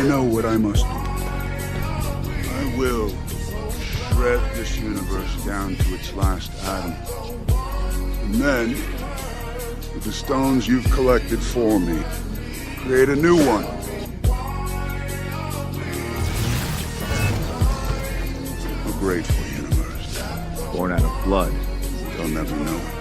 I know what I must do. I will shred this universe down to its last atom. And then, with the stones you've collected for me, create a new one. A grateful universe. Born out of blood. They'll never know it.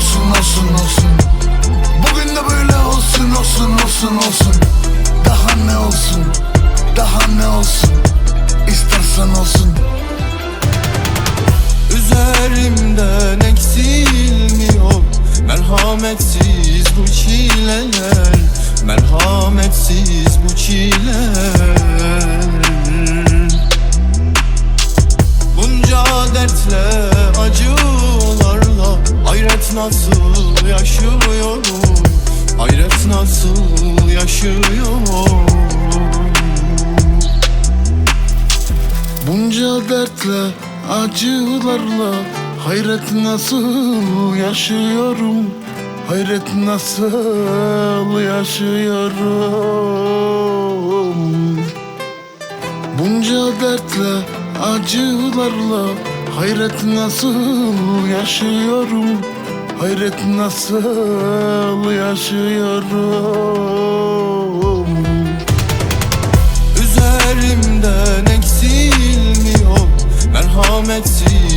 olsun olsun olsun. Bugün de böyle olsun olsun olsun olsun. Daha ne olsun daha ne olsun. İstersen olsun. Üzerimden eksilmiyor. Merhametsiz bu çileler. Merhametsiz bu çileler. nasıl yaşıyorum? Hayret nasıl yaşıyorum? Bunca dertle, acılarla Hayret nasıl yaşıyorum? Hayret nasıl yaşıyorum? Bunca dertle, acılarla Hayret nasıl yaşıyorum? Hayret nasıl yaşıyorum? Üzerimden eksilmiyor merhametsiz.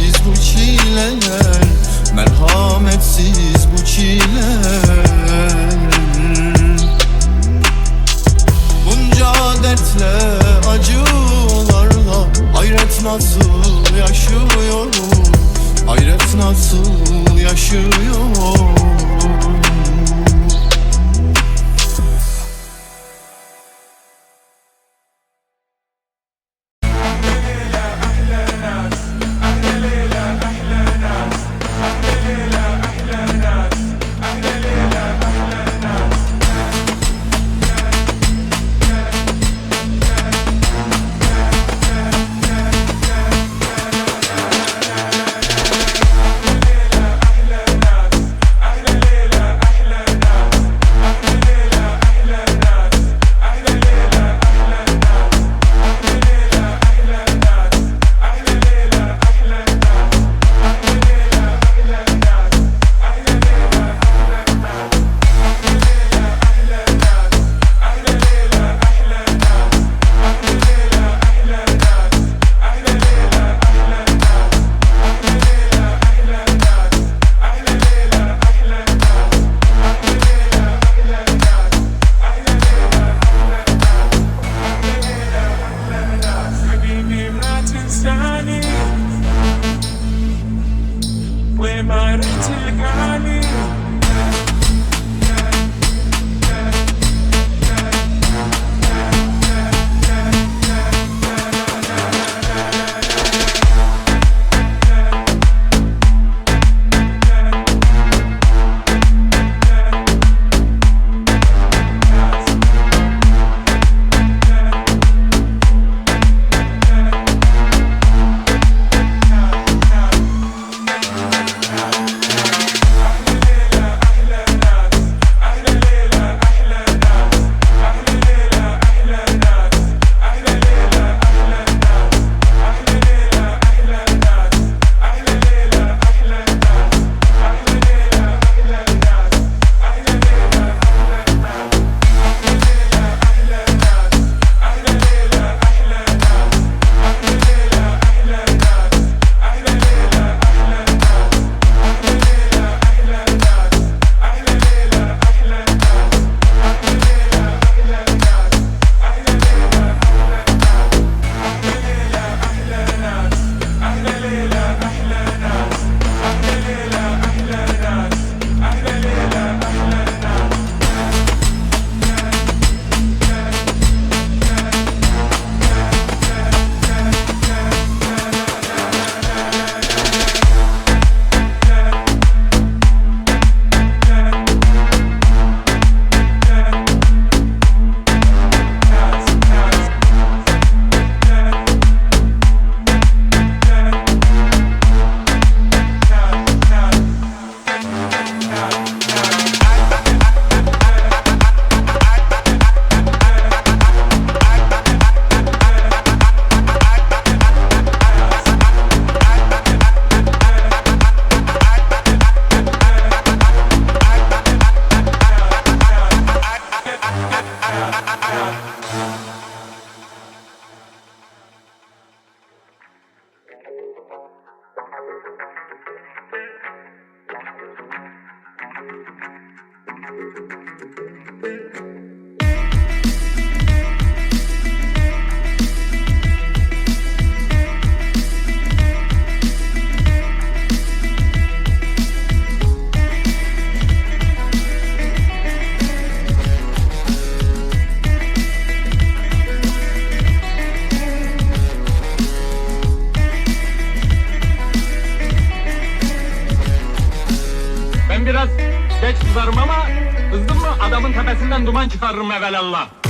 Duman çıkarırım evelallah.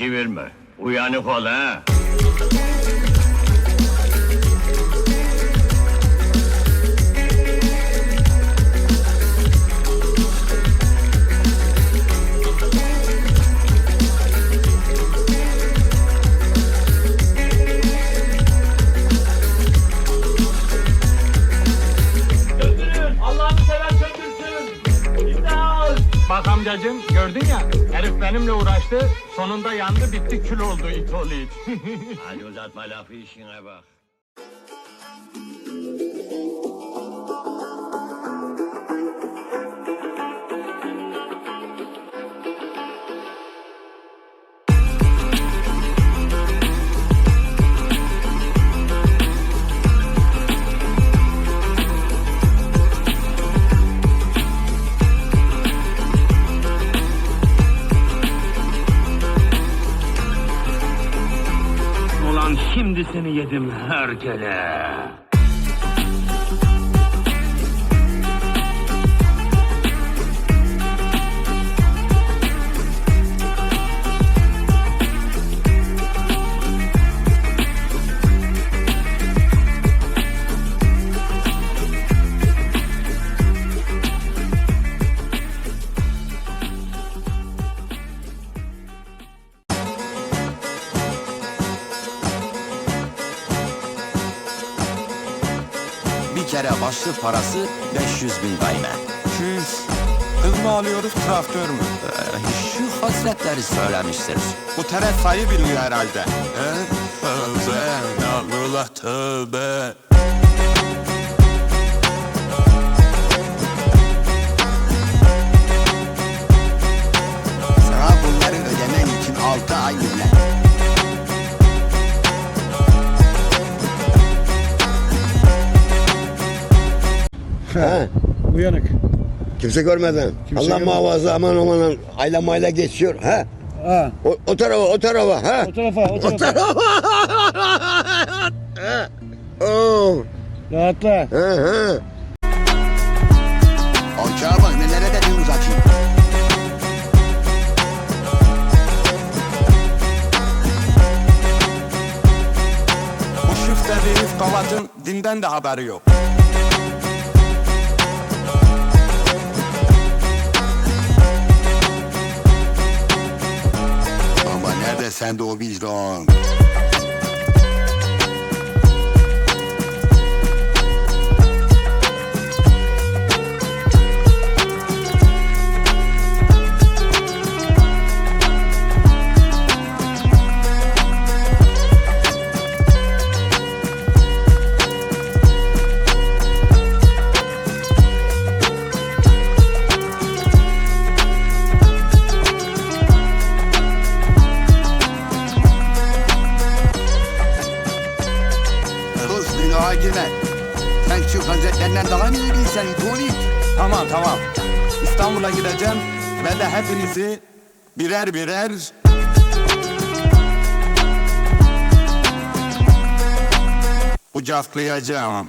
Şey. Uyanık ol ha. Bak amcacığım gördün ya herif benimle uğraştı sonunda yandı bitti kül oldu it oğlu it. Hadi uzatma lafı işine bak. Yedim herkele. Parası 500 bin gayme. Çüz. Kız mı alıyoruz traktör mü? Ee, şu hasletleri söylemiştir. Bu teres sayı biliyor herhalde. He? Tövbe, Allah tövbe. Sana bunları ödemen için 6 ay mühlet. Uyanık. Kimse görmeden. Allah muhafaza aman aman ayla mayla geçiyor. Ha? Ha, O, o tarafa o tarafa ha? o tarafa, o O tarafa. tarafa. Ha. Oo. Rahatla. Ha, ha. Ocağa bak nelere dedin uzatayım. Bu şıf dediğiniz kavatın dinden de haberi yok. Sandor de o. Girme. Sen şu gazetelerinden daha mı iyi bilsen Tony? Tamam tamam. İstanbul'a gideceğim ve de hepinizi birer birer kucaklayacağım.